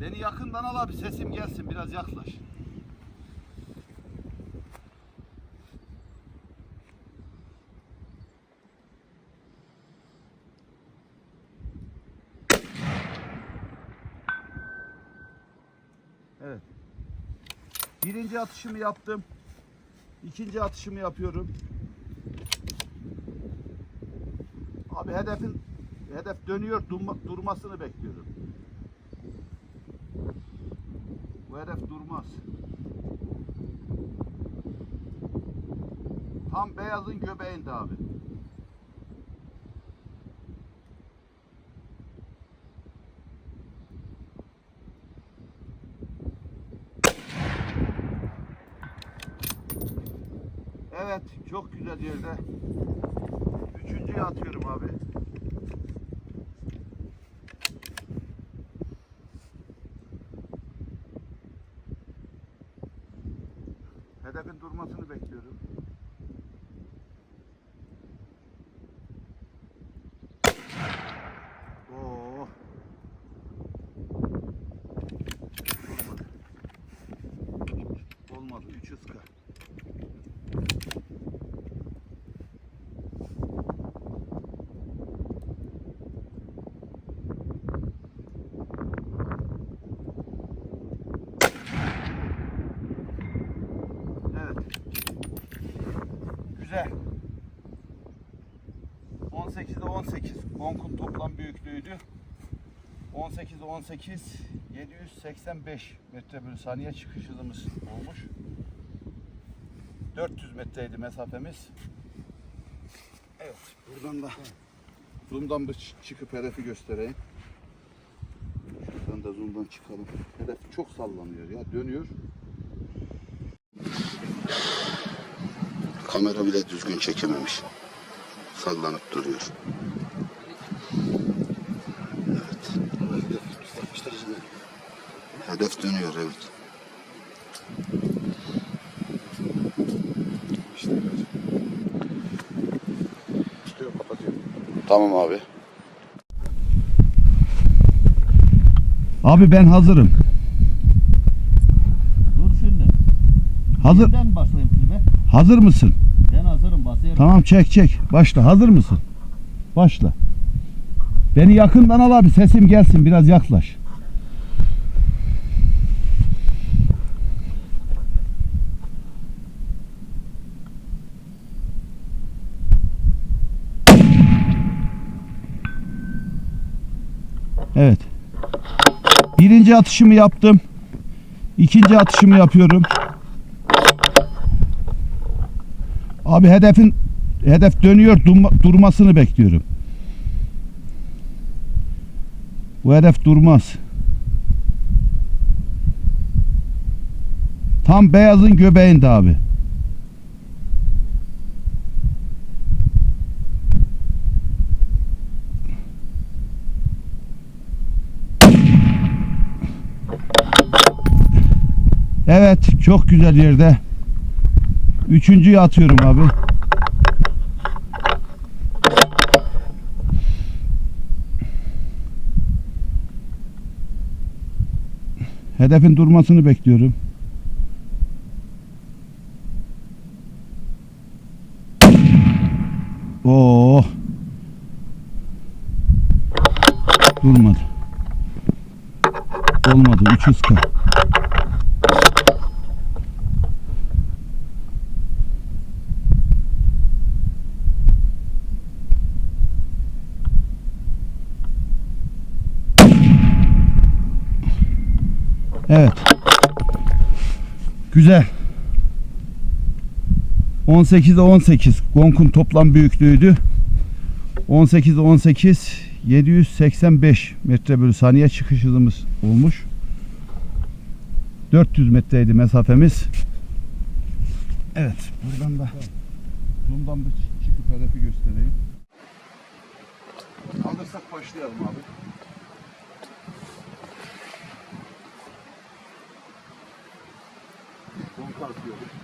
Beni yakından al abi sesim gelsin biraz yaklaş. Evet. Birinci atışımı yaptım. İkinci atışımı yapıyorum. Abi hedefin hedef dönüyor durma- durmasını bekliyorum. Bu hedef durmaz. Tam beyazın göbeğinde abi. Evet, çok güzel yerde. Üçüncüyü atıyorum abi. Hedefin durmasını bekliyorum. Oo. Olmadı. Olmadı. Üç ıska. Evet. Güzel. 18'de 18. Bonk'un toplam büyüklüğüydü. 18'de 18 785 metre bölü saniye çıkış hızımız olmuş. 400 metreydi mesafemiz. Evet. Buradan da zoom'dan bir çı- çıkıp hedefi göstereyim. Şuradan da zoom'dan çıkalım. Hedef çok sallanıyor ya. Dönüyor. Kamera bile düzgün çekememiş. Sallanıp duruyor. Evet. Hedef dönüyor evet. Tamam abi. Abi ben hazırım. Dur şimdi. Hazır başlayayım klibe? hazır mısın? Tamam çek çek. Başla. Hazır mısın? Başla. Beni yakından al abi. Sesim gelsin. Biraz yaklaş. Evet. Birinci atışımı yaptım. İkinci atışımı yapıyorum. Abi hedefin hedef dönüyor durma- durmasını bekliyorum. Bu hedef durmaz. Tam beyazın göbeğinde abi. Evet, çok güzel yerde. Üçüncüyü atıyorum abi. Hedefin durmasını bekliyorum. Oo. Durmadı. Olmadı. 300 k. Evet. Güzel. 18'de 18. Gonk'un toplam büyüklüğüydü. 18'de 18 785 metre bölü saniye çıkış hızımız olmuş. 400 metreydi mesafemiz. Evet. Buradan da zoom'dan bir çı- çıkıp hedefi göstereyim. Alırsak başlayalım abi. yapıyorum.